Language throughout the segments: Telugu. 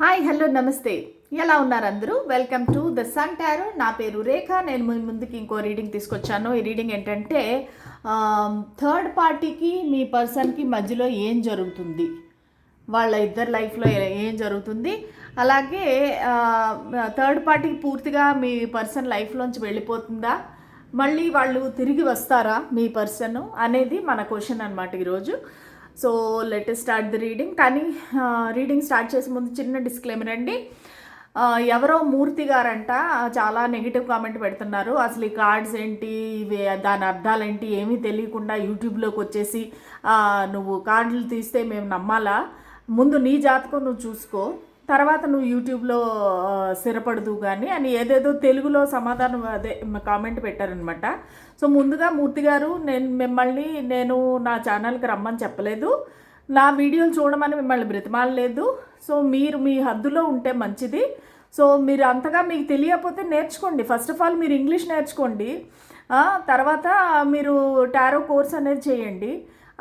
హాయ్ హలో నమస్తే. ఎలా ఉన్నారు అందరూ? Welcome to the sun tarot నా పేరు రేఖ. నేను ముందుకి ఇంకో రీడింగ్ తీసుకొచ్చాను. ఈ రీడింగ్ ఏంటంటే థర్డ్ పార్టీకి మీ పర్సన్కి మధ్యలో ఏం జరుగుతుంది? వాళ్ళ ఇద్దరు లైఫ్లో ఏం జరుగుతుంది? అలాగే థర్డ్ పార్టీకి పూర్తిగా మీ పర్సన్ లైఫ్లోంచి వెళ్ళిపోతుందా? మళ్ళీ వాళ్ళు తిరిగి వస్తారా మీ పర్సన్ అనేది మన క్వశ్చన్ అనమాట ఈరోజు. So let start the reading కానీ రీడింగ్ స్టార్ట్ చేసే ముందు చిన్న డిస్క్లైమర్ అండి. ఎవరో మూర్తి గారంట చాలా నెగిటివ్ కామెంట్ పెడుతున్నారు. అసలు ఈ కార్డ్స్ ఏంటి ఇవి దాని అర్థాలేంటి ఏమీ తెలియకుండా యూట్యూబ్లోకి వచ్చేసి నువ్వు కార్డులు తీస్తే మేము నమ్మాలా? ముందు నీ జాతకం నువ్వు చూసుకో. తర్వాత నువ్వు యూట్యూబ్లో స్థిరపడదు కానీ అని ఏదేదో తెలుగులో సమాధానం అదే కామెంట్ పెట్టారనమాట. సో ముందుగా మూర్తి గారు నేను మిమ్మల్ని నేను నా ఛానల్కి రమ్మని చెప్పలేదు. నా వీడియోలు చూడమని మిమ్మల్ని బ్రతిమాలలేదు. సో మీరు మీ హద్దులో ఉంటే మంచిది. సో మీరు అంతగా మీకు తెలియకపోతే నేర్చుకోండి. ఫస్ట్ ఆఫ్ ఆల్ మీరు ఇంగ్లీష్ నేర్చుకోండి. తర్వాత మీరు టారో కోర్స్ అనేది చేయండి.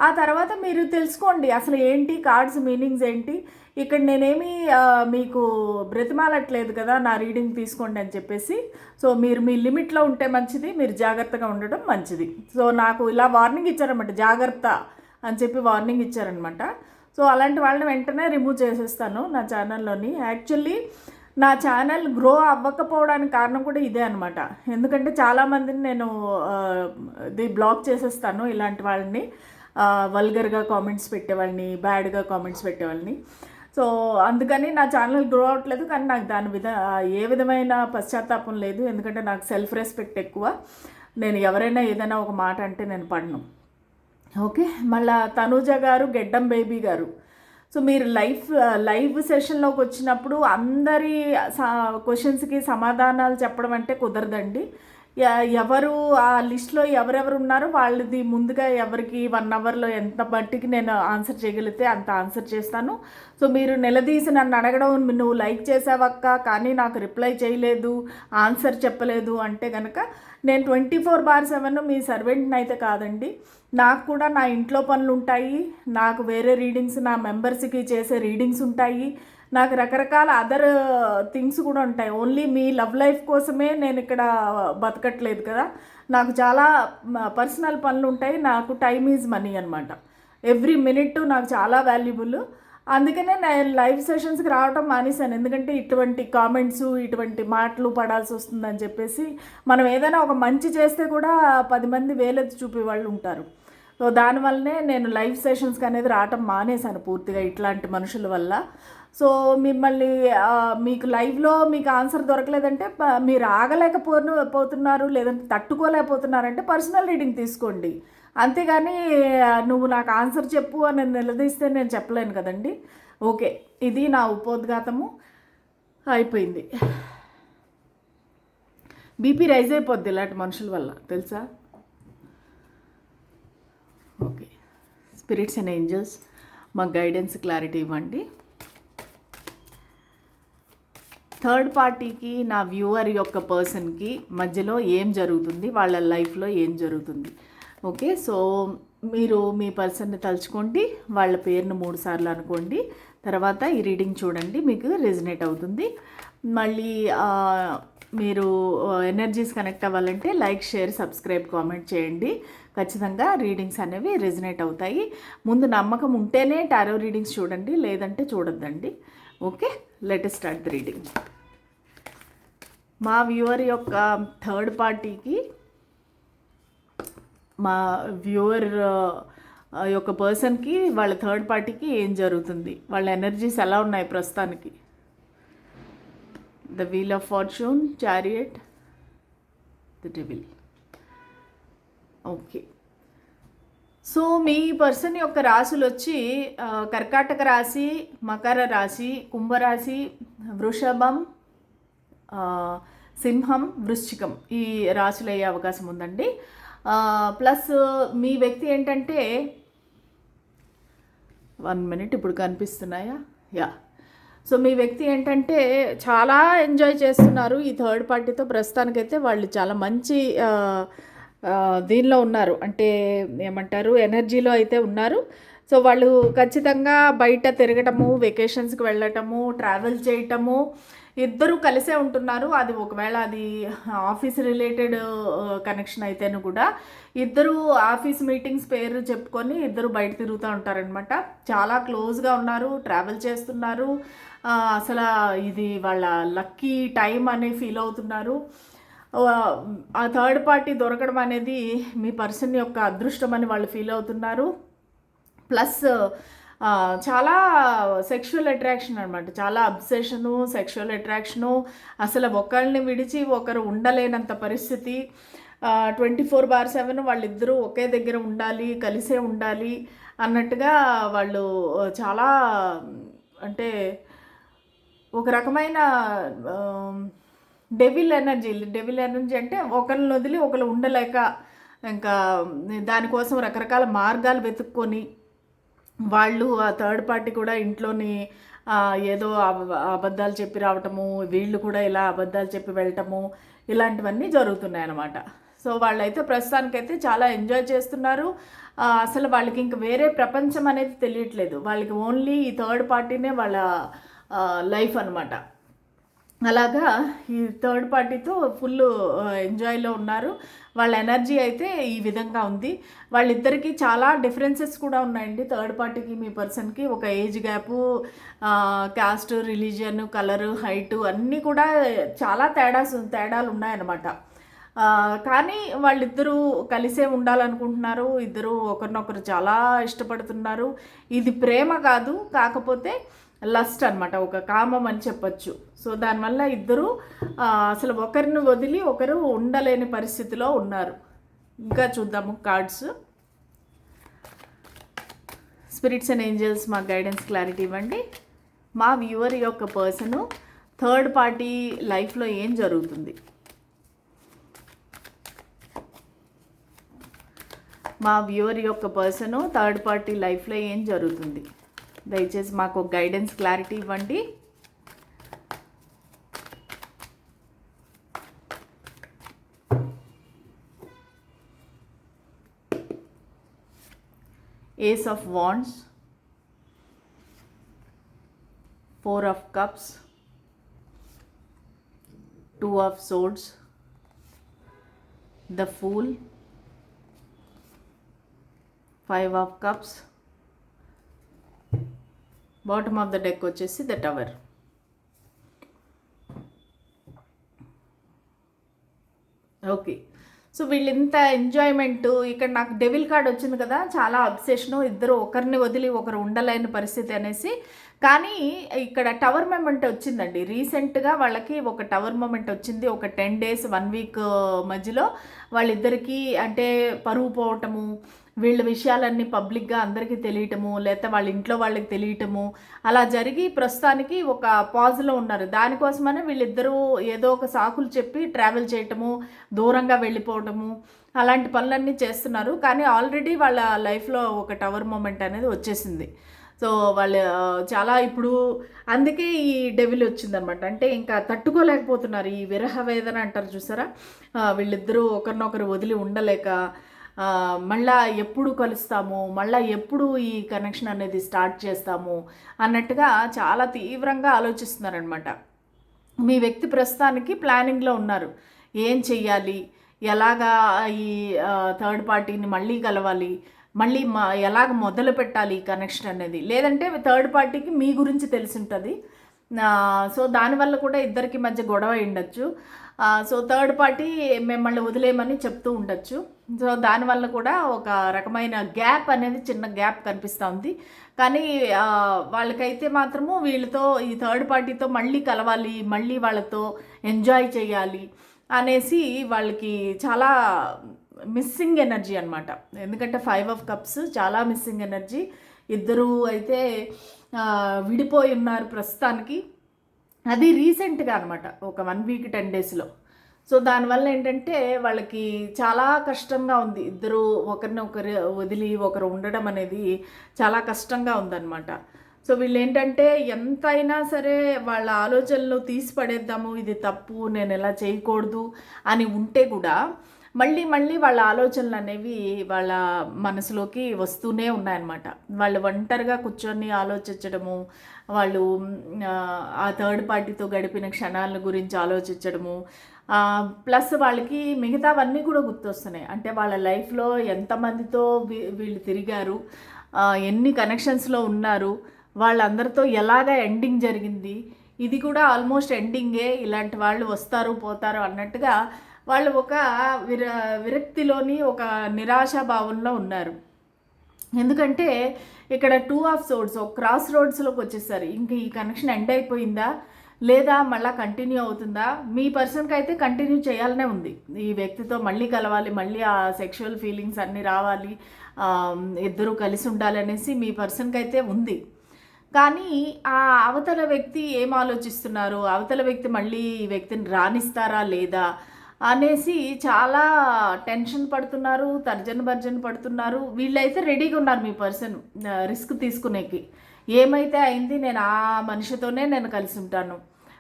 ఆ తర్వాత మీరు తెలుసుకోండి అసలు ఏంటి కార్డ్స్ మీనింగ్స్ ఏంటి ఇక్కడ నేనేమి మీకు బ్రతిమాలట్లేదు కదా నా రీడింగ్ తీసుకోండి అని చెప్పేసి. సో మీరు మీ లిమిట్లో ఉంటే మంచిది మీరు జాగ్రత్తగా ఉండడం మంచిది. సో నాకు ఇలా వార్నింగ్ ఇచ్చారనమాట జాగ్రత్త అని చెప్పి వార్నింగ్ ఇచ్చారనమాట సో అలాంటి వాళ్ళని వెంటనే రిమూవ్ చేసేస్తాను నా ఛానల్లోని. యాక్చువల్లీ నా ఛానల్ గ్రో అవ్వకపోవడానికి కారణం కూడా ఇదే అనమాట ఎందుకంటే చాలామందిని నేను ఇది బ్లాక్ చేసేస్తాను ఇలాంటి వాళ్ళని. వల్గర్గా కామెంట్స్ పెట్టేవాళ్ళని బ్యాడ్గా కామెంట్స్ పెట్టేవాళ్ళని. సో అందుకని నా ఛానల్ గ్రో అవ్వట్లేదు కానీ నాకు దాని విధ ఏ విధమైన పశ్చాత్తాపం లేదు. ఎందుకంటే నాకు సెల్ఫ్ రెస్పెక్ట్ ఎక్కువ. నేను ఎవరైనా ఏదైనా ఒక మాట అంటే నేను పడను. ఓకే? మళ్ళా తనూజ గారు గెడ్డం బేబీ గారు. సో మీరు లైఫ్ లైవ్ సెషన్లోకి వచ్చినప్పుడు అందరి క్వశ్చన్స్కి సమాధానాలు చెప్పడం అంటే కుదరదండి. ఎవరు ఆ లిస్ట్లో ఎవరెవరు ఉన్నారో వాళ్ళది ముందుగా ఎవరికి వన్ అవర్లో ఎంత బట్టికి నేను ఆన్సర్ చేయగలిగితే అంత ఆన్సర్ చేస్తాను. సో మీరు నిలదీసి నన్ను అడగడం నువ్వు లైక్ చేసావక్క కానీ నాకు రిప్లై చేయలేదు ఆన్సర్ చెప్పలేదు అంటే కనుక నేను ట్వంటీ ఫోర్ బార్ సెవెన్ మీ సర్వెంట్ని అయితే కాదండి. నాకు కూడా నా ఇంట్లో పనులు ఉంటాయి నాకు వేరే రీడింగ్స్ నా మెంబర్స్కి చేసే రీడింగ్స్ ఉంటాయి. నాకు రకరకాల అదర్ థింగ్స్ uh, కూడా ఉంటాయి. ఓన్లీ మీ లవ్ లైఫ్ కోసమే నేను ఇక్కడ uh, బతకట్లేదు కదా. నాకు చాలా పర్సనల్ పనులు ఉంటాయి. నాకు టైమ్ ఈజ్ మనీ అనమాట ఎవ్రీ మినిట్ నాకు చాలా వాల్యుబుల్ అందుకనే నేను లైవ్ సెషన్స్కి రావడం మానేశాను. ఎందుకంటే ఇటువంటి కామెంట్స్ ఇటువంటి మాటలు పడాల్సి వస్తుందని చెప్పేసి మనం ఏదైనా ఒక మంచి చేస్తే కూడా పది మంది వేలెత్తి చూపే వాళ్ళు ఉంటారు. సో దానివల్లనే నేను లైవ్ సెషన్స్కి అనేది రావటం మానేశాను పూర్తిగా ఇట్లాంటి మనుషుల వల్ల. సో మిమ్మల్ని మీకు లైవ్లో మీకు ఆన్సర్ దొరకలేదంటే మీరు ఆగలేకపోను పోతున్నారు లేదంటే తట్టుకోలేకపోతున్నారంటే పర్సనల్ రీడింగ్ తీసుకోండి. అంతేగాని నువ్వు నాకు ఆన్సర్ చెప్పు అని నిలదీస్తే నేను చెప్పలేను కదండి. ఓకే ఇది నా ఉపోద్ఘాతము. అయిపోయింది. బీపీ రైజ్ అయిపోద్ది ఇలాంటి మనుషుల వల్ల తెలుసా? ఓకే స్పిరిట్స్ అండ్ ఏంజల్స్ మాకు గైడెన్స్ క్లారిటీ ఇవ్వండి. థర్డ్ పార్టీకి నా వ్యూవర్ యొక్క పర్సన్కి మధ్యలో ఏం జరుగుతుంది? వాళ్ళ లైఫ్లో ఏం జరుగుతుంది? ఓకే సో మీరు మీ పర్సన్ని తలుచుకోండి వాళ్ళ పేరును మూడు సార్లు అనుకోండి తర్వాత ఈ రీడింగ్ చూడండి మీకు రెజినేట్ అవుతుంది. మళ్ళీ మీరు ఎనర్జీస్ కనెక్ట్ అవ్వాలంటే లైక్ షేర్ సబ్స్క్రైబ్ కామెంట్ చేయండి. ఖచ్చితంగా రీడింగ్స్ అనేవి రెజినేట్ అవుతాయి. ముందు నమ్మకం ఉంటేనే టారో రీడింగ్స్ చూడండి లేదంటే చూడొద్దండి. Okay let start the reading మా వ్యూవర్ యొక్క థర్డ్ పార్టీకి మా వ్యూవర్ యొక్క పర్సన్కి వాళ్ళ థర్డ్ పార్టీకి ఏం జరుగుతుంది? వాళ్ళ ఎనర్జీస్ ఎలా ఉన్నాయి ప్రస్తుతానికి? The wheel of fortune chariot the devil. Okay. So me person యొక్క రాశులు వచ్చి కర్కాటక రాశి మకర రాశి కుంభరాశి వృషభం సింహం వృశ్చికం ఈ రాశులు అయ్యే అవకాశం ఉందండి. ప్లస్ మీ వ్యక్తి ఏంటంటే వన్ మినిట్ ఇప్పుడు కనిపిస్తున్నాయా? యా. సో మీ వ్యక్తి ఏంటంటే చాలా ఎంజాయ్ చేస్తున్నారు ఈ థర్డ్ పార్టీతో. ప్రస్తుతానికైతే వాళ్ళు చాలా మంచి దీనిలో ఉన్నారు. అంటే ఏమంటారు ఎనర్జీలో అయితే ఉన్నారు. సో వాళ్ళు ఖచ్చితంగా బయట తిరగటము వెకేషన్స్కి వెళ్ళటము ట్రావెల్ చేయటము ఇద్దరు కలిసే ఉంటున్నారు. అది ఒకవేళ అది ఆఫీస్ రిలేటెడ్ కనెక్షన్ అయితేను కూడా. ఇద్దరు ఆఫీస్ మీటింగ్స్ పేరు చెప్పుకొని ఇద్దరు బయట తిరుగుతూ ఉంటారనమాట చాలా క్లోజ్గా ఉన్నారు ట్రావెల్ చేస్తున్నారు. అసలు ఇది వాళ్ళ లక్కీ టైం అనే ఫీల్ అవుతున్నారు. ఆ థర్డ్ పార్టీ దొరకడం అనేది మీ పర్సన్ యొక్క అదృష్టం అని వాళ్ళు ఫీల్ అవుతున్నారు. ప్లస్ చాలా సెక్షువల్ అట్రాక్షన్ అనమాట చాలా అబ్సెషను సెక్షువల్ అట్రాక్షను అసలు ఒకళ్ళని విడిచి ఒకరు ఉండలేనంత పరిస్థితి. ట్వంటీ ఫోర్ బార్ సెవెన్ వాళ్ళిద్దరూ ఒకే దగ్గర ఉండాలి కలిసే ఉండాలి అన్నట్టుగా వాళ్ళు చాలా అంటే ఒక రకమైన డెవిల్ ఎనర్జీ డెవిల్ ఎనర్జీ అంటే ఒకరిని వదిలి ఒకరు ఉండలేక ఇంకా దానికోసం రకరకాల మార్గాలు వెతుక్కొని వాళ్ళు ఆ థర్డ్ పార్టీ కూడా ఇంట్లోని ఏదో అబ- అబద్ధాలు చెప్పి రావటము వీళ్ళు కూడా ఇలా అబద్ధాలు చెప్పి వెళ్ళటము ఇలాంటివన్నీ జరుగుతున్నాయి అన్నమాట సో వాళ్ళైతే ప్రస్తుతానికైతే చాలా ఎంజాయ్ చేస్తున్నారు. అసలు వాళ్ళకి ఇంక వేరే ప్రపంచం అనేది తెలియట్లేదు. వాళ్ళకి ఓన్లీ ఈ థర్డ్ పార్టీనే వాళ్ళ లైఫ్ అనమాట అలాగా ఈ థర్డ్ పార్టీతో ఫుల్ ఎంజాయ్లో ఉన్నారు. వాళ్ళ ఎనర్జీ అయితే ఈ విధంగా ఉంది. వాళ్ళిద్దరికీ చాలా డిఫరెన్సెస్ కూడా ఉన్నాయండి. థర్డ్ పార్టీకి మీ పర్సన్కి ఒక age gap caste religion colour height అన్నీ కూడా చాలా తేడాస్ తేడాలు ఉన్నాయన్నమాట. కానీ వాళ్ళిద్దరూ కలిసే ఉండాలనుకుంటున్నారు. ఇద్దరు ఒకరినొకరు చాలా ఇష్టపడుతున్నారు. ఇది ప్రేమ కాదు. కాకపోతే లస్ట్ అనమాట ఒక కామం అని చెప్పొచ్చు. సో దానివల్ల ఇద్దరు అసలు ఒకరిని వదిలి ఒకరు ఉండలేని పరిస్థితిలో ఉన్నారు. ఇంకా చూద్దాము కార్డ్స్. స్పిరిట్స్ అండ్ ఏంజల్స్ మా గైడెన్స్ క్లారిటీ ఇవ్వండి. మా వ్యూవర్ యొక్క పర్సను థర్డ్ పార్టీ లైఫ్లో ఏం జరుగుతుంది? మా వ్యూవర్ యొక్క పర్సను థర్డ్ పార్టీ లైఫ్లో ఏం జరుగుతుంది? దయచేసి మాకు గైడెన్స్ క్లారిటీ ఇవ్వండి. Ace of wands four of cups two of swords the fool five of cups bottom of the deck వచ్చేసి ద టవర్ ఓకే సో వీళ్ళింత ఇంత ఎంజాయ్మెంట్ ఇక్కడ నాకు డెవిల్ కార్డ్ వచ్చింది కదా చాలా అబ్సెషను ఇద్దరు ఒకరిని వదిలి ఒకరు ఉండలేని పరిస్థితి అనేసి. కానీ ఇక్కడ టవర్ మూమెంట్ వచ్చిందండి. రీసెంట్గా వాళ్ళకి ఒక టవర్ మూమెంట్ వచ్చింది ఒక టెన్ డేస్ వన్ వీక్ మధ్యలో వాళ్ళిద్దరికీ అంటే పరువు పోవటము వీళ్ళ విషయాలన్నీ పబ్లిక్గా అందరికీ తెలియటము లేకపోతే వాళ్ళ ఇంట్లో వాళ్ళకి తెలియటము అలా జరిగి ప్రస్తుతానికి ఒక పాజ్లో ఉన్నారు. దానికోసమనే వీళ్ళిద్దరూ ఏదో ఒక సాకులు చెప్పి ట్రావెల్ చేయటము దూరంగా వెళ్ళిపోవటము అలాంటి పనులన్నీ చేస్తున్నారు. కానీ ఆల్రెడీ వాళ్ళ లైఫ్లో ఒక టవర్ మూమెంట్ అనేది వచ్చేసింది. సో వాళ్ళు చాలా ఇప్పుడు అందుకే ఈ డెవిల్ వచ్చిందనమాట అంటే ఇంకా తట్టుకోలేకపోతున్నారు. ఈ విరహ వేదన అంటారు చూసారా? వీళ్ళిద్దరూ ఒకరినొకరు వదిలి ఉండలేక మళ్ళా ఎప్పుడు కలుస్తాము మళ్ళా ఎప్పుడు ఈ కనెక్షన్ అనేది స్టార్ట్ చేస్తాము అన్నట్టుగా చాలా తీవ్రంగా ఆలోచిస్తున్నారనమాట మీ వ్యక్తి ప్రస్తుతానికి ప్లానింగ్లో ఉన్నారు. ఏం చెయ్యాలి? ఎలాగా ఈ థర్డ్ పార్టీని మళ్ళీ కలవాలి? మళ్ళీ మా ఎలాగ మొదలు పెట్టాలి ఈ కనెక్షన్ అనేది? లేదంటే థర్డ్ పార్టీకి మీ గురించి తెలిసి ఉంటుంది. సో దానివల్ల కూడా ఇద్దరికి మధ్య గొడవ ఉండొచ్చు సో థర్డ్ పార్టీ మిమ్మల్ని వదిలేయమని చెప్తూ ఉండొచ్చు. సో దానివల్ల కూడా ఒక రకమైన గ్యాప్ అనేది చిన్న గ్యాప్ కనిపిస్తూ ఉంది కానీ వాళ్ళకైతే మాత్రము వీళ్ళతో ఈ థర్డ్ పార్టీతో మళ్ళీ కలవాలి మళ్ళీ వాళ్ళతో ఎంజాయ్ చేయాలి అనేసి వాళ్ళకి చాలా మిస్సింగ్ ఎనర్జీ అనమాట ఎందుకంటే ఫైవ్ ఆఫ్ కప్స్ చాలా మిస్సింగ్ ఎనర్జీ ఇద్దరు అయితే విడిపోయి ఉన్నారు ప్రస్తుతానికి. అది రీసెంట్గా అనమాట ఒక వన్ వీక్ టెన్ డేస్లో. సో దానివల్ల ఏంటంటే వాళ్ళకి చాలా కష్టంగా ఉంది. ఇద్దరు ఒకరిని ఒకరు వదిలి ఒకరు ఉండడం అనేది చాలా కష్టంగా ఉందన్నమాట. సో వీళ్ళు ఏంటంటే ఎంతైనా సరే వాళ్ళ ఆలోచనలు తీసి పడేద్దాము ఇది తప్పు నేను ఎలా చేయకూడదు అని ఉంటే కూడా మళ్ళీ మళ్ళీ వాళ్ళ ఆలోచనలు అనేవి వాళ్ళ మనసులోకి వస్తూనే ఉన్నాయన్నమాట. వాళ్ళు ఒంటరిగా కూర్చొని ఆలోచించడము వాళ్ళు ఆ, థర్డ్ పార్టీతో గడిపిన క్షణాల గురించి ఆలోచించడము ప్లస్ వాళ్ళకి మిగతావన్నీ కూడా గుర్తొస్తున్నాయి. అంటే వాళ్ళ లైఫ్లో ఎంతమందితో వీ- వీళ్ళు తిరిగారు ఎన్ని కనెక్షన్స్లో ఉన్నారు వాళ్ళందరితో ఎలాగ ఎండింగ్ జరిగింది ఇది కూడా ఆల్మోస్ట్ ఎండింగే ఇలాంటి వాళ్ళు వస్తారు పోతారు అన్నట్టుగా వాళ్ళు ఒక విర విరక్తిలోని ఒక నిరాశా భావంలో ఉన్నారు. ఎందుకంటే ఇక్కడ టూ ఆఫ్ సోడ్స్ ఒక క్రాస్ రోడ్స్లోకి వచ్చేసారు. ఇంక ఈ కనెక్షన్ ఎండ్ అయిపోయిందా? లేదా మళ్ళీ కంటిన్యూ అవుతుందా? మీ పర్సన్కి అయితే కంటిన్యూ చేయాలనే ఉంది. ఈ వ్యక్తితో మళ్ళీ కలవాలి మళ్ళీ ఆ సెక్షువల్ ఫీలింగ్స్ అన్నీ రావాలి ఇద్దరూ కలిసి ఉండాలనేసి మీ పర్సన్కి అయితే ఉంది. కానీ ఆ అవతల వ్యక్తి ఏం ఆలోచిస్తున్నారు? అవతల వ్యక్తి మళ్ళీ ఈ వ్యక్తిని రాణిస్తారా లేదా? అనేసి చాలా టెన్షన్ పడుతున్నారు తర్జన భర్జన పడుతున్నారు. వీళ్ళైతే రెడీగా ఉన్నారు మీ పర్సన్ రిస్క్ తీసుకునేకి. ఏమైతే అయింది నేను ఆ మనిషితోనే నేను కలిసి ఉంటాను.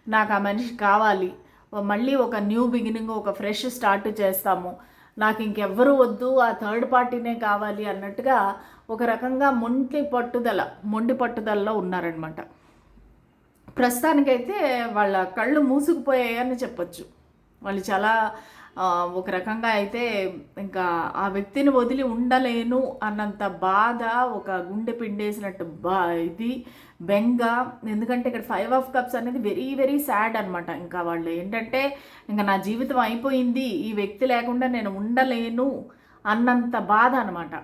నాకు ఆ మనిషి కావాలి. మళ్ళీ ఒక న్యూ బిగినింగ్ ఒక ఫ్రెష్ స్టార్ట్ చేస్తాము. నాకు ఇంకెవ్వరు వద్దు ఆ థర్డ్ పార్టీనే కావాలి అన్నట్టుగా ఒక రకంగా మొండి పట్టుదల మొండి పట్టుదలలో ఉన్నారనమాట ప్రస్తుతానికైతే వాళ్ళ కళ్ళు మూసుకుపోయాయని చెప్పొచ్చు. వాళ్ళు చాలా ఒక రకంగా అయితే ఇంకా ఆ వ్యక్తిని వదిలి ఉండలేను అన్నంత బాధ ఒక గుండె పిండేసినట్టు బా ఇది బెంగ. ఎందుకంటే ఇక్కడ ఫైవ్ ఆఫ్ కప్స్ అనేది వెరీ వెరీ సాడ్ అనమాట ఇంకా వాళ్ళు ఏంటంటే ఇంకా నా జీవితం అయిపోయింది ఈ వ్యక్తి లేకుండా నేను ఉండలేను అన్నంత బాధ అనమాట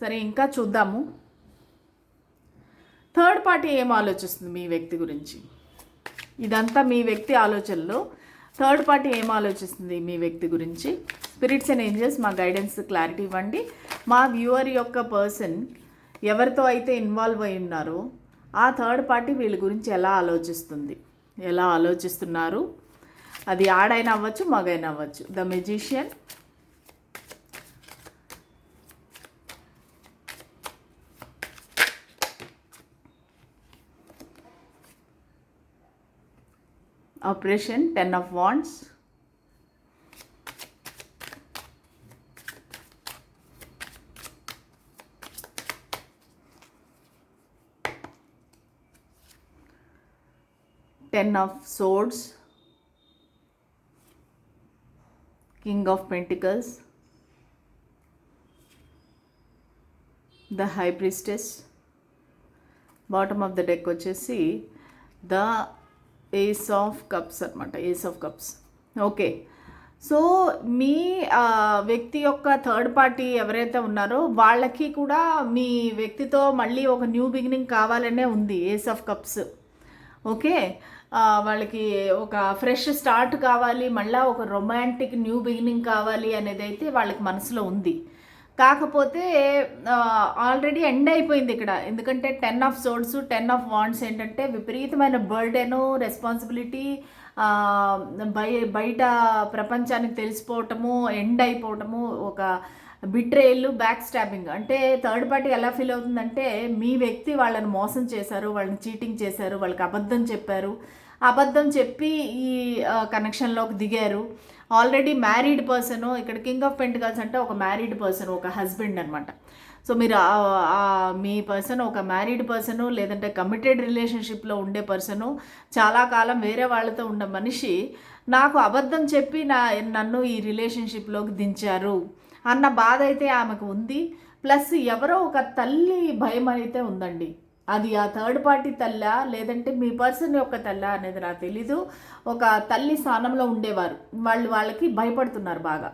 సరే ఇంకా చూద్దాము. థర్డ్ పార్టీ ఏం ఆలోచిస్తుంది మీ వ్యక్తి గురించి? ఇదంతా మీ వ్యక్తి ఆలోచనలో. థర్డ్ పార్టీ ఏం ఆలోచిస్తుంది మీ వ్యక్తి గురించి? స్పిరిట్స్ అండ్ ఏంజల్స్ మా గైడెన్స్ క్లారిటీ ఇవ్వండి. మా వ్యూవర్ యొక్క పర్సన్ ఎవరితో అయితే ఇన్వాల్వ్ అయి ఉన్నారో ఆ థర్డ్ పార్టీ వీళ్ళ గురించి ఎలా ఆలోచిస్తుంది? ఎలా ఆలోచిస్తున్నారు? అది ఆడైనా అవ్వచ్చు మగైనా అవ్వచ్చు. The magician operation 10 of wands. Ten of swords. King of pentacles. The high priestess. Bottom of the deck Which is see the ace of cups అనమాట ace of cups okay so మీ వ్యక్తి యొక్క థర్డ్ పార్టీ ఎవరైతే ఉన్నారో వాళ్ళకి కూడా మీ వ్యక్తితో మళ్ళీ ఒక న్యూ బిగినింగ్ కావాలనే ఉంది ఏస్ ఆఫ్ కప్స్ ఓకే వాళ్ళకి ఒక ఫ్రెష్ స్టార్ట్ కావాలి మళ్ళీ ఒక రొమాంటిక్ న్యూ బిగినింగ్ కావాలి అనేది అయితే వాళ్ళకి మనసులో ఉంది. కాకపోతే ఆల్రెడీ ఎండ్ అయిపోయింది ఇక్కడ. ఎందుకంటే ten of swords ten of wands ఏంటంటే విపరీతమైన బర్డెను రెస్పాన్సిబిలిటీ బయ బయట ప్రపంచానికి తెలిసిపోవటము ఎండ్ అయిపోవటము ఒక బిట్రేయల్ బ్యాక్ స్టాబింగ్ అంటే థర్డ్ పార్టీ ఎలా ఫీల్ అవుతుందంటే మీ వ్యక్తి వాళ్ళని మోసం చేశారు వాళ్ళని చీటింగ్ చేశారు వాళ్ళకి అబద్ధం చెప్పారు. అబద్ధం చెప్పి ఈ కనెక్షన్లోకి దిగారు. ఆల్రెడీ మ్యారీడ్ పర్సన్ ఇక్కడ కింగ్ ఆఫ్ పెంటికల్స్ అంటే ఒక మ్యారీడ్ పర్సన్ ఒక హస్బెండ్ అనమాట సో మీరు మీ పర్సన్ ఒక మ్యారీడ్ పర్సను లేదంటే కమిటెడ్ రిలేషన్షిప్లో ఉండే పర్సను చాలా కాలం వేరే వాళ్ళతో ఉన్న మనిషి నాకు అబద్ధం చెప్పి నా నన్ను ఈ రిలేషన్షిప్లోకి దించారు. అన్న బాధ అయితే ఆమెకు ఉంది. ప్లస్ ఎవరో ఒక తల్లి భయం అయితే ఉందండి. అది ఆ థర్డ్ పార్టీ తల్ల లేదంటే మీ పర్సన్ యొక్క తల్ల అనేది నాకు తెలీదు. ఒక తల్లి స్థానంలో ఉండేవారు. వాళ్ళు వాళ్ళకి భయపడుతున్నారు బాగా.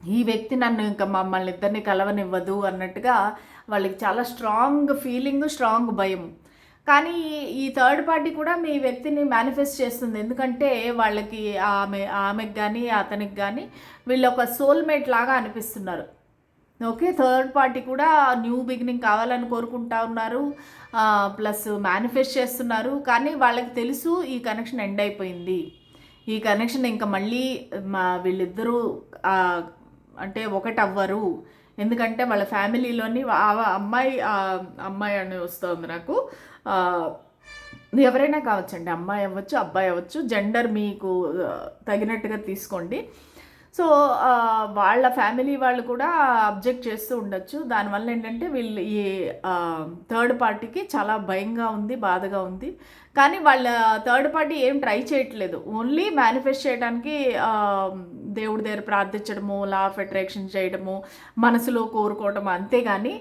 ఈ వ్యక్తి నన్ను ఇంకా మమ్మల్ని ఇద్దరిని కలవనివ్వదు అన్నట్టుగా వాళ్ళకి చాలా స్ట్రాంగ్ ఫీలింగ్ స్ట్రాంగ్ భయం. కానీ ఈ థర్డ్ పార్టీ కూడా మీ వ్యక్తిని మేనిఫెస్ట్ చేస్తుంది. ఎందుకంటే వాళ్ళకి ఆమె ఆమెకు కానీ అతనికి కానీ వీళ్ళు ఒక సోల్మేట్ లాగా అనిపిస్తున్నారు. ఓకే థర్డ్ పార్టీ కూడా న్యూ బిగినింగ్ కావాలని కోరుకుంటా ఉన్నారు. ప్లస్ మేనిఫెస్ట్ చేస్తున్నారు. కానీ వాళ్ళకి తెలుసు ఈ కనెక్షన్ ఎండ్ అయిపోయింది. ఈ కనెక్షన్ ఇంకా మళ్ళీ మా వీళ్ళిద్దరూ అంటే ఒకటి అవ్వరు ఎందుకంటే వాళ్ళ ఫ్యామిలీలోని అమ్మాయి అమ్మాయి అని వస్తుంది నాకు. ఎవరైనా కావచ్చండి అమ్మాయి అవ్వచ్చు అబ్బాయి అవ్వచ్చు జెండర్ మీకు తగినట్టుగా తీసుకోండి. సో వాళ్ళ ఫ్యామిలీ వాళ్ళు కూడా అబ్జెక్ట్ చేస్తూ ఉండొచ్చు. దానివల్ల ఏంటంటే వీళ్ళు ఈ థర్డ్ పార్టీకి చాలా భయంగా ఉంది బాధగా ఉంది. కానీ వాళ్ళ థర్డ్ పార్టీ ఏం ట్రై చేయట్లేదు. ఓన్లీ మేనిఫెస్ట్ చేయడానికి దేవుడి దగ్గర ప్రార్థించడము లా ఆఫ్ అట్రాక్షన్ చేయడము మనసులో కోరుకోవడం అంతేగాని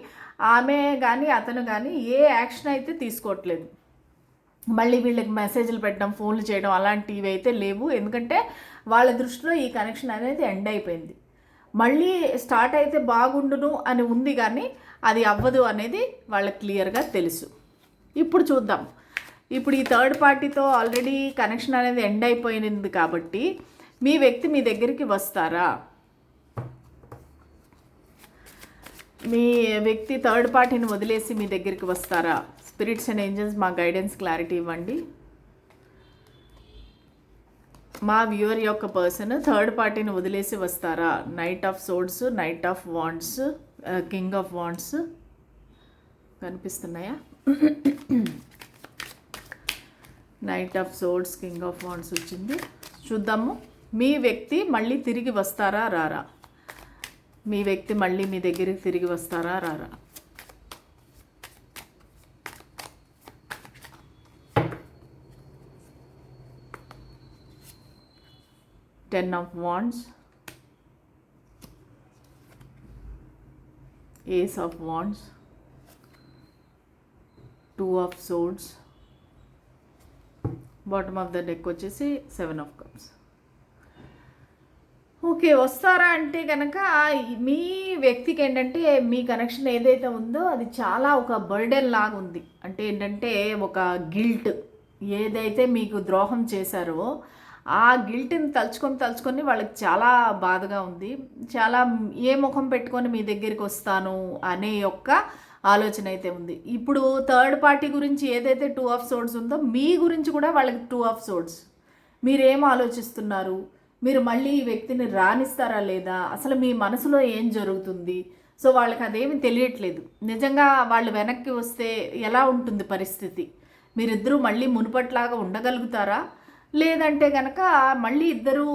ఆమె కానీ అతను కానీ ఏ యాక్షన్ అయితే తీసుకోవట్లేదు. మళ్ళీ వీళ్ళకి మెసేజ్లు పెట్టడం ఫోన్లు చేయడం అలాంటివి అయితే లేవు. ఎందుకంటే వాళ్ళ దృష్టిలో ఈ కనెక్షన్ అనేది ఎండ్ అయిపోయింది. మళ్ళీ స్టార్ట్ అయితే బాగుండును అని ఉంది కానీ అది అవ్వదు అనేది వాళ్ళకి క్లియర్గా తెలుసు. ఇప్పుడు చూద్దాం. ఇప్పుడు ఈ థర్డ్ పార్టీతో ఆల్రెడీ కనెక్షన్ అనేది ఎండ్ అయిపోయింది కాబట్టి మీ వ్యక్తి మీ దగ్గరికి వస్తారా? మీ వ్యక్తి థర్డ్ పార్టీని వదిలేసి మీ దగ్గరికి వస్తారా? స్పిరిట్స్ అండ్ ఏంజల్స్ మా గైడెన్స్ క్లారిటీ ఇవ్వండి. మా వ్యూవర్ యొక్క పర్సన్ థర్డ్ పార్టీని వదిలేసి వస్తారా? Knight of swords knight of wands king of wands కనిపిస్తున్నాయా? Knight of swords king of wands వచ్చింది. చూద్దాము. మీ వ్యక్తి మళ్ళీ తిరిగి వస్తారా రారా? మీ వ్యక్తి మళ్ళీ మీ దగ్గరికి తిరిగి వస్తారా రారా? Ten of wands ace of wands two of swords bottom of the deck వచ్చేసి సెవెన్ ఆఫ్ కప్స్ ఓకే వస్తారా అంటే కనుక మీ వ్యక్తికి ఏంటంటే మీ కనెక్షన్ ఏదైతే ఉందో అది చాలా ఒక బర్డెన్ లాగా ఉంది అంటే ఏంటంటే ఒక గిల్ట్ ఏదైతే మీకు ద్రోహం చేశారో ఆ గిల్ట్ని తలుచుకొని తలుచుకొని వాళ్ళకి చాలా బాధగా ఉంది. చాలా ఏ ముఖం పెట్టుకొని మీ దగ్గరికి వస్తాను అనే యొక్క ఆలోచన అయితే ఉంది. ఇప్పుడు థర్డ్ పార్టీ గురించి ఏదైతే టూ ఆఫ్ సోడ్స్ ఉందో మీ గురించి కూడా వాళ్ళకి టూ ఆఫ్ సోడ్స్ మీరేం ఆలోచిస్తున్నారు? మీరు మళ్ళీ ఈ వ్యక్తిని రాణిస్తారా లేదా? అసలు మీ మనసులో ఏం జరుగుతుంది? సో వాళ్ళకి అదేమి తెలియట్లేదు. నిజంగా వాళ్ళు వెనక్కి వస్తే ఎలా ఉంటుంది పరిస్థితి? మీరిద్దరూ మళ్ళీ మునుపట్లాగా ఉండగలుగుతారా? లేదంటే కనుక మళ్ళీ ఇద్దరు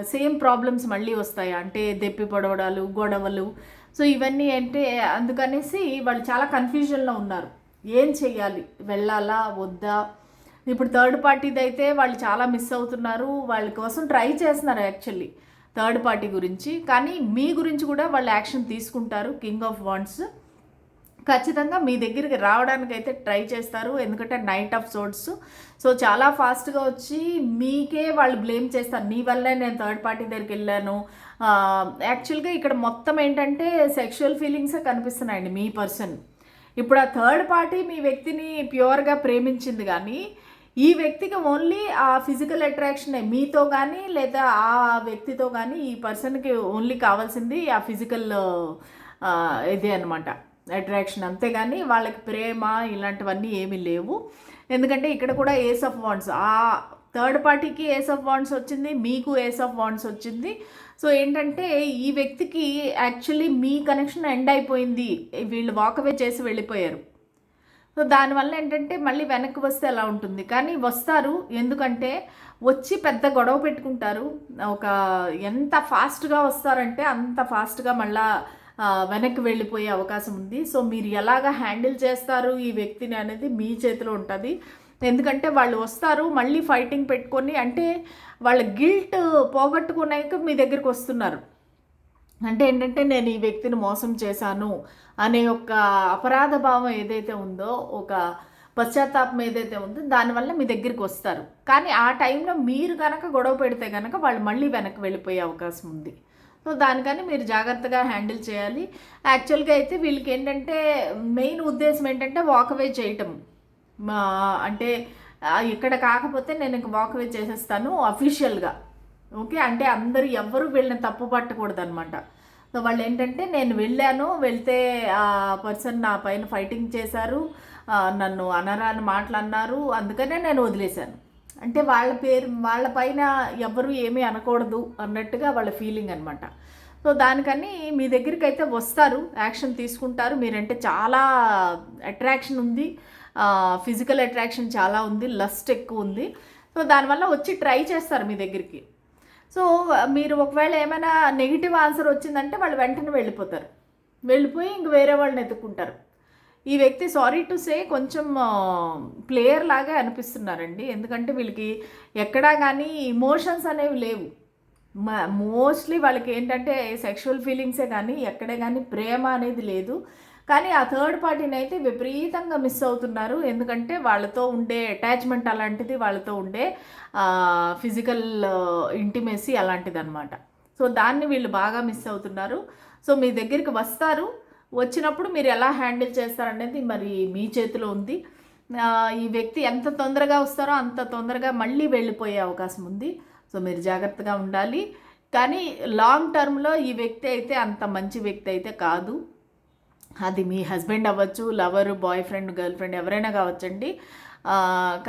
సేమ్ ప్రాబ్లమ్స్ మళ్ళీ వస్తాయి? అంటే దెప్పి పొడవడాలు గొడవలు. సో ఇవన్నీ అంటే అందుకనేసి వాళ్ళు చాలా కన్ఫ్యూజన్లో ఉన్నారు. ఏం చేయాలి వెళ్ళాలా? వద్దా? ఇప్పుడు థర్డ్ పార్టీది అయితే వాళ్ళు చాలా మిస్ అవుతున్నారు. వాళ్ళ కోసం ట్రై చేస్తున్నారు యాక్చువల్లీ థర్డ్ పార్టీ గురించి. కానీ మీ గురించి కూడా వాళ్ళు యాక్షన్ తీసుకుంటారు కింగ్ ఆఫ్ వాండ్స్ ఖచ్చితంగా మీ దగ్గరికి రావడానికి అయితే ట్రై చేస్తారు. ఎందుకంటే నైట్ ఆఫ్ సోర్ట్స్ సో చాలా ఫాస్ట్గా వచ్చి మీకే వాళ్ళు బ్లేమ్ చేస్తారు. నీ వల్లే నేను థర్డ్ పార్టీ దగ్గరికి వెళ్ళాను. యాక్చువల్గా ఇక్కడ మొత్తం ఏంటంటే సెక్షువల్ ఫీలింగ్సే కనిపిస్తున్నాయండి మీ పర్సన్ ఇప్పుడు ఆ థర్డ్ పార్టీ మీ వ్యక్తిని ప్యూర్గా ప్రేమించింది కానీ ఈ వ్యక్తికి ఓన్లీ ఆ ఫిజికల్ అట్రాక్షనే మీతో కానీ లేదా ఆ వ్యక్తితో కానీ ఈ పర్సన్కి ఓన్లీ కావాల్సింది ఆ ఫిజికల్ ఇదే అనమాట అట్రాక్షన్ అంతేగాని వాళ్ళకి ప్రేమ ఇలాంటివన్నీ ఏమీ లేవు. ఎందుకంటే ఇక్కడ కూడా ఏస్ ఆఫ్ వాండ్స్ ఆ థర్డ్ పార్టీకి ఏస్ ఆఫ్ వాండ్స్ వచ్చింది మీకు ఏస్ ఆఫ్ వాండ్స్ వచ్చింది. సో ఏంటంటే ఈ వ్యక్తికి యాక్చువల్లీ మీ కనెక్షన్ ఎండ్ అయిపోయింది. వీళ్ళు వాకవే చేసి వెళ్ళిపోయారు. సో దానివల్ల ఏంటంటే మళ్ళీ వెనక్కి వస్తే ఎలా ఉంటుంది. కానీ వస్తారు. ఎందుకంటే వచ్చి పెద్ద గొడవ పెట్టుకుంటారు. ఒక ఎంత ఫాస్ట్గా వస్తారంటే అంత ఫాస్ట్గా మళ్ళా వెనక్కి వెళ్ళిపోయే అవకాశం ఉంది. సో మీరు ఎలాగ హ్యాండిల్ చేస్తారు ఈ వ్యక్తిని అనేది మీ చేతిలో ఉంటుంది. ఎందుకంటే వాళ్ళు వస్తారు మళ్ళీ ఫైటింగ్ పెట్టుకొని అంటే వాళ్ళ గిల్ట్ పోగొట్టుకున్నాక మీ దగ్గరికి వస్తున్నారు. అంటే ఏంటంటే నేను ఈ వ్యక్తిని మోసం చేశాను అనే ఒక అపరాధ భావం ఏదైతే ఉందో ఒక పశ్చాత్తాపం ఏదైతే ఉందో దానివల్ల మీ దగ్గరికి వస్తారు. కానీ ఆ టైంలో మీరు కనుక గొడవ పెడితే కనుక వాళ్ళు మళ్ళీ వెనక్కి వెళ్ళిపోయే అవకాశం ఉంది. సో దానికని మీరు జాగ్రత్తగా హ్యాండిల్ చేయాలి. యాక్చువల్గా అయితే వీళ్ళకి ఏంటంటే మెయిన్ ఉద్దేశం ఏంటంటే వాకవే చేయటం. మా అంటే ఇక్కడ కాకపోతే నేను ఇంక వాకవే చేసేస్తాను అఫీషియల్గా. ఓకే? అంటే అందరూ ఎవ్వరూ వీళ్ళని తప్పు పట్టకూడదు అనమాట సో వాళ్ళు ఏంటంటే నేను వెళ్ళాను వెళ్తే ఆ పర్సన్ నా పైన ఫైటింగ్ చేశారు నన్ను అనరాని మాటలు అన్నారు అందుకనే నేను వదిలేశాను. అంటే వాళ్ళ పేరు వాళ్ళ పైన ఎవరు ఏమీ అనకూడదు అన్నట్టుగా వాళ్ళ ఫీలింగ్ అనమాట సో దానికని మీ దగ్గరికి అయితే వస్తారు యాక్షన్ తీసుకుంటారు. మీరంటే చాలా అట్రాక్షన్ ఉంది ఫిజికల్ అట్రాక్షన్ చాలా ఉంది లస్ట్ ఎక్కువ ఉంది. సో దానివల్ల వచ్చి ట్రై చేస్తారు మీ దగ్గరికి. సో మీరు ఒకవేళ ఏమైనా నెగిటివ్ ఆన్సర్ వచ్చిందంటే వాళ్ళు వెంటనే వెళ్ళిపోతారు. వెళ్ళిపోయి ఇంక వేరే వాళ్ళని ఎత్తుకుంటారు ఈ వ్యక్తి సారీ టు సే కొంచెం ప్లేయర్ లాగా అనిపిస్తున్నారండి. ఎందుకంటే వీళ్ళకి ఎక్కడా కానీ ఇమోషన్స్ అనేవి లేవు. మోస్ట్లీ వాళ్ళకి ఏంటంటే సెక్షువల్ ఫీలింగ్సే కానీ ఎక్కడే కానీ ప్రేమ అనేది లేదు. కానీ ఆ థర్డ్ పార్టీని అయితే విపరీతంగా మిస్ అవుతున్నారు. ఎందుకంటే వాళ్ళతో ఉండే అటాచ్మెంట్ అలాంటిది వాళ్ళతో ఉండే ఫిజికల్ ఇంటిమేసీ అలాంటిది అనమాట సో దాన్ని వీళ్ళు బాగా మిస్ అవుతున్నారు. సో మీ దగ్గరికి వస్తారు. వచ్చినప్పుడు మీరు ఎలా హ్యాండిల్ చేస్తారనేది మరి మీ చేతిలో ఉంది. ఈ వ్యక్తి ఎంత తొందరగా వస్తారో అంత తొందరగా మళ్ళీ వెళ్ళిపోయే అవకాశం ఉంది. సో మీరు జాగ్రత్తగా ఉండాలి. కానీ లాంగ్ టర్మ్లో ఈ వ్యక్తి అయితే అంత మంచి వ్యక్తి అయితే కాదు. అది మీ హస్బెండ్ అవ్వచ్చు lover boyfriend girlfriend ఎవరైనా కావచ్చండి.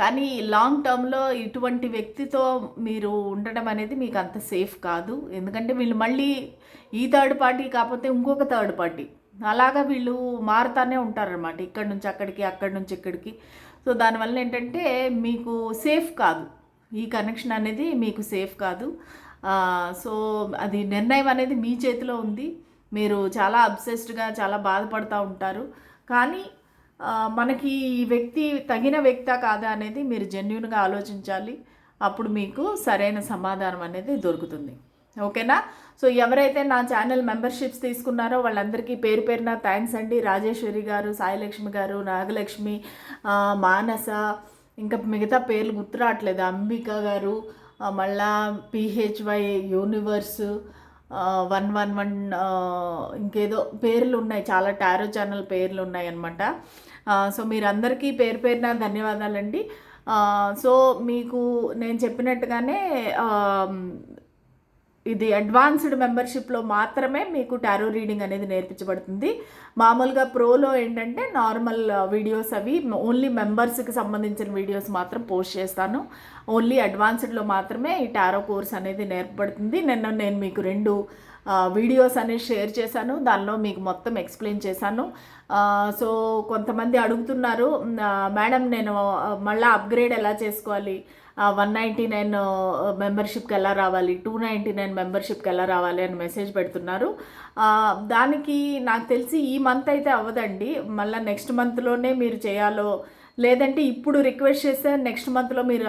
కానీ లాంగ్ టర్మ్లో ఇటువంటి వ్యక్తితో మీరు ఉండడం అనేది మీకు అంత సేఫ్ కాదు. ఎందుకంటే వీళ్ళు మళ్ళీ ఈ థర్డ్ పార్టీ కాకపోతే ఇంకొక థర్డ్ పార్టీ. అలాగా వీళ్ళు మారుతానే ఉంటారనమాట ఇక్కడ నుంచి అక్కడికి అక్కడి నుంచి ఇక్కడికి. సో దానివల్ల ఏంటంటే మీకు సేఫ్ కాదు. ఈ కనెక్షన్ అనేది మీకు సేఫ్ కాదు. సో అది నిర్ణయం అనేది మీ చేతిలో ఉంది. మీరు చాలా అబ్సెస్డ్గా చాలా బాధపడుతూ ఉంటారు. కానీ మనకి ఈ వ్యక్తి తగిన వ్యక్తా కాదా అనేది మీరు జెన్యున్గా ఆలోచించాలి. అప్పుడు మీకు సరైన సమాధానం అనేది దొరుకుతుంది. ఓకేనా? సో ఎవరైతే నా ఛానల్ మెంబర్షిప్స్ తీసుకున్నారో వాళ్ళందరికీ పేరు పేరున థ్యాంక్స్ అండి. రాజేశ్వరి గారు సాయిలక్ష్మి గారు నాగలక్ష్మి మానస ఇంకా మిగతా పేర్లు గుర్తురావట్లేదు. అంబిక గారు మళ్ళా PHY universe one one one ఇంకేదో పేర్లు ఉన్నాయి చాలా టారో ఛానల్ పేర్లు ఉన్నాయి అనమాట సో మీరందరికీ పేరు పేరున ధన్యవాదాలండి. సో మీకు నేను చెప్పినట్టుగానే ఇది అడ్వాన్స్డ్ మెంబర్షిప్లో మాత్రమే మీకు టారో రీడింగ్ అనేది నేర్పించబడుతుంది. మామూలుగా ప్రోలో ఏంటంటే నార్మల్ వీడియోస్ అవి ఓన్లీ మెంబర్స్కి సంబంధించిన వీడియోస్ మాత్రం పోస్ట్ చేస్తాను. ఓన్లీ అడ్వాన్స్డ్లో మాత్రమే ఈ టారో కోర్స్ అనేది నేర్పబడుతుంది. నిన్న నేను మీకు రెండు వీడియోస్ అనేది షేర్ చేశాను. దానిలో మీకు మొత్తం ఎక్స్ప్లెయిన్ చేశాను. సో కొంతమంది అడుగుతున్నారు మేడం నేను మళ్ళీ అప్గ్రేడ్ ఎలా చేసుకోవాలి? వన్ నైంటీ నైన్ మెంబర్షిప్కి ఎలా రావాలి? టూ నైంటీ నైన్ మెంబర్షిప్కి ఎలా రావాలి అని మెసేజ్ పెడుతున్నారు. దానికి నాకు తెలిసి ఈ మంత్ అయితే అవ్వదండి. మళ్ళీ నెక్స్ట్ మంత్లోనే మీరు చేయాలో లేదంటే ఇప్పుడు రిక్వెస్ట్ చేస్తే నెక్స్ట్ మంత్లో మీరు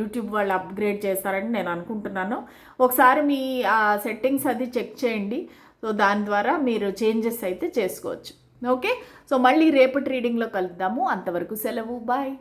యూట్యూబ్ వాళ్ళు అప్గ్రేడ్ చేస్తారని నేను అనుకుంటున్నాను. ఒకసారి మీ సెట్టింగ్స్ అది చెక్ చేయండి. సో దాని ద్వారా మీరు చేంజెస్ అయితే చేసుకోవచ్చు. ఓకే? సో మళ్ళీ రేపటి రీడింగ్లో కలుద్దాము. అంతవరకు సెలవు. బాయ్